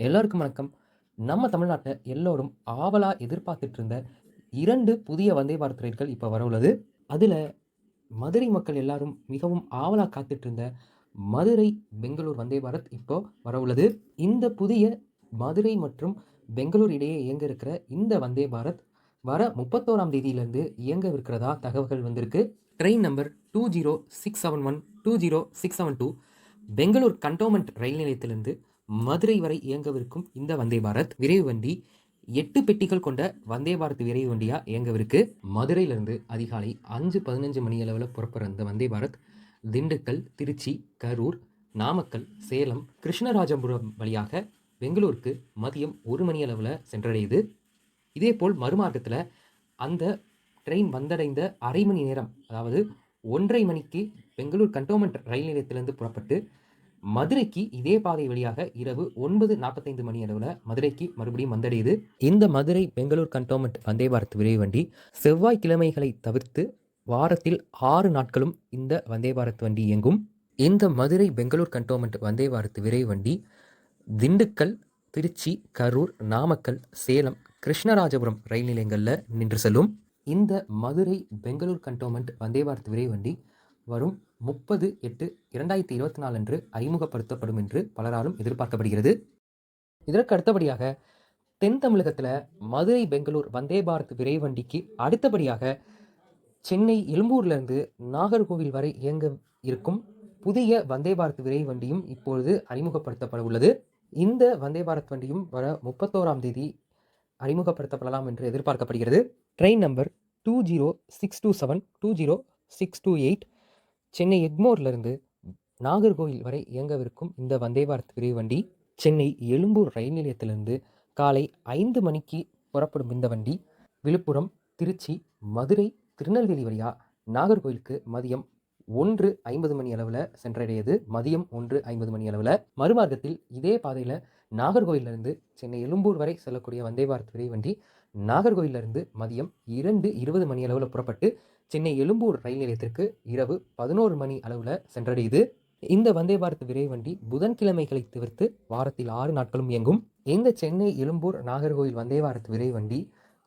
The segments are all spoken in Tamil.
எல்லோருக்கும் வணக்கம். நம்ம தமிழ்நாட்டில் எல்லோரும் ஆவலாக எதிர்பார்த்துட்டு இருந்த இரண்டு புதிய வந்தே பாரத் ரயில்கள் இப்போ வர உள்ளது. அதில் மதுரை மக்கள் எல்லாரும் மிகவும் ஆவலாக காத்துட்டு இருந்த மதுரை பெங்களூர் வந்தே பாரத் இப்போ வர உள்ளது. இந்த புதிய மதுரை மற்றும் பெங்களூர் இடையே இயங்க இருக்கிற இந்த வந்தே பாரத் வர முப்பத்தோராம் தேதியிலிருந்து இயங்கவிருக்கிறதா தகவல்கள் வந்திருக்கு. Train number two zero six seven one two zero six seven two Bangalore cantonment ரயில் நிலையத்திலிருந்து மதுரை வரை இயங்கவிருக்கும் இந்த வந்தே பாரத் விரைவு வண்டி எட்டு பெட்டிகள் கொண்ட வந்தே பாரத் விரைவு வண்டியாக இயங்கவிருக்கு. மதுரையிலிருந்து அதிகாலை அஞ்சு பதினஞ்சு மணி அளவில் புறப்படுற இந்த வந்தே பாரத் திண்டுக்கல் திருச்சி கரூர் நாமக்கல் சேலம் கிருஷ்ணராஜபுரம் வழியாக பெங்களூருக்கு மதியம் ஒரு மணி அளவில் சென்றடையுது. இதேபோல் மறுமார்க்கத்தில் அந்த ட்ரெயின் வந்தடைந்த அரை மணி நேரம் அதாவது ஒன்றரை மணிக்கு பெங்களூர் கண்டோன்மெண்ட் ரயில் நிலையத்திலிருந்து புறப்பட்டு மதுரைக்கு இதே பாதை வழியாக இரவு ஒன்பது நாற்பத்தைந்து மணி அளவில் மதுரைக்கு மறுபடியும் வந்தடையுது. இந்த மதுரை பெங்களூர் கண்டோன்மெண்ட் வந்தே பாரத் விரைவு வண்டி செவ்வாய் கிழமைகளை தவிர்த்து வாரத்தில் ஆறு நாட்களும் இந்த வந்தே பாரத் வண்டி இயங்கும். இந்த மதுரை பெங்களூர் கண்டோன்மெண்ட் வந்தே பாரத் விரைவு வண்டி திண்டுக்கல் திருச்சி கரூர் நாமக்கல் சேலம் கிருஷ்ணராஜபுரம் ரயில் நிலையங்களில் நின்று செல்லும். இந்த மதுரை பெங்களூர் கண்டோன்மெண்ட் வந்தே பாரத் விரைவு வண்டி வரும் முப்பது எட்டு இரண்டாயிரத்தி இருபத்தி நாலு அன்று அறிமுகப்படுத்தப்படும் என்று பலராலும் எதிர்பார்க்கப்படுகிறது. இதற்கு அடுத்தபடியாக தென் தமிழகத்தில் மதுரை பெங்களூர் வந்தே பாரத் விரைவண்டிக்கு அடுத்தபடியாக சென்னை எழும்பூர்லேருந்து நாகர்கோவில் வரை இயங்க இருக்கும் புதிய வந்தே பாரத் விரைவண்டியும் இப்பொழுது அறிமுகப்படுத்தப்பட உள்ளது. இந்த வந்தே பாரத் வண்டியும் வர முப்பத்தோராம் தேதி அறிமுகப்படுத்தப்படலாம் என்று எதிர்பார்க்கப்படுகிறது. Train number two zero six two seven two zero six two eight Chennai எக்மோர்லேருந்து Nagercoil வரை இயங்கவிருக்கும் இந்த வந்தே பாரத் விரைவண்டி சென்னை எழும்பூர் ரயில் நிலையத்திலிருந்து காலை ஐந்து மணிக்கு புறப்படும் இந்த வண்டி விழுப்புரம் திருச்சி மதுரை திருநெல்வேலி வழியாக நாகர்கோவிலுக்கு மதியம் ஒன்று ஐம்பது மணி அளவில் சென்றடையது மதியம் ஒன்று ஐம்பது மணி அளவில் மறுமார்க்கத்தில் இதே பாதையில் நாகர்கோவிலிருந்து சென்னை எழும்பூர் வரை செல்லக்கூடிய வந்தே பாரத் விரைவண்டி நாகர்கோவிலிருந்து மதியம் இரண்டு இருபது மணி அளவில் புறப்பட்டு சென்னை எழும்பூர் ரயில் நிலையத்திற்கு இரவு பதினோரு மணி அளவில் சென்றடையுது. இந்த வந்தே பாரத் விரைவண்டி புதன்கிழமைகளை தவிர்த்து வாரத்தில் ஆறு நாட்களும் இயங்கும். இந்த சென்னை எழும்பூர் நாகர்கோவில் வந்தே பாரத் விரைவண்டி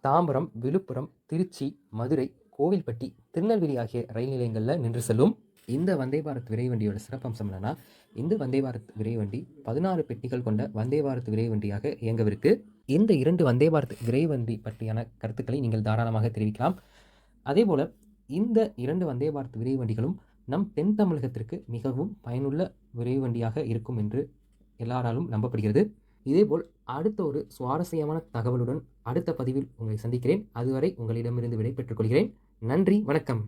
தாம்பரம் விழுப்புரம் திருச்சி மதுரை கோவில்பட்டி திருநெல்வேலி ஆகிய ரயில் நிலையங்களில் நின்று செல்லும். இந்த வந்தே பாரத் விரைவண்டியோட சிறப்பம்சம் என்னன்னா இந்த வந்தே பாரத் விரைவண்டி பதினாறு பெட்டிகள் கொண்ட வந்தே பாரத் விரைவண்டியாக இயங்கவிருக்கு. இந்த இரண்டு வந்தே பாரத் விரைவண்டி பற்றியான கருத்துக்களை நீங்கள் தாராளமாக தெரிவிக்கலாம். அதேபோல் இந்த இரண்டு வந்தே பாரத் விரைவு வண்டிகளும் நம் தென் தமிழகத்திற்கு மிகவும் பயனுள்ள விரைவு வண்டியாக இருக்கும் என்று எல்லாராலும் நம்பப்படுகிறது. இதேபோல் அடுத்த ஒரு சுவாரஸ்யமான தகவலுடன் அடுத்த பதிவில் உங்களை சந்திக்கிறேன். அதுவரை உங்களிடமிருந்து விடைபெற்றுக் கொள்கிறேன். நன்றி வணக்கம்.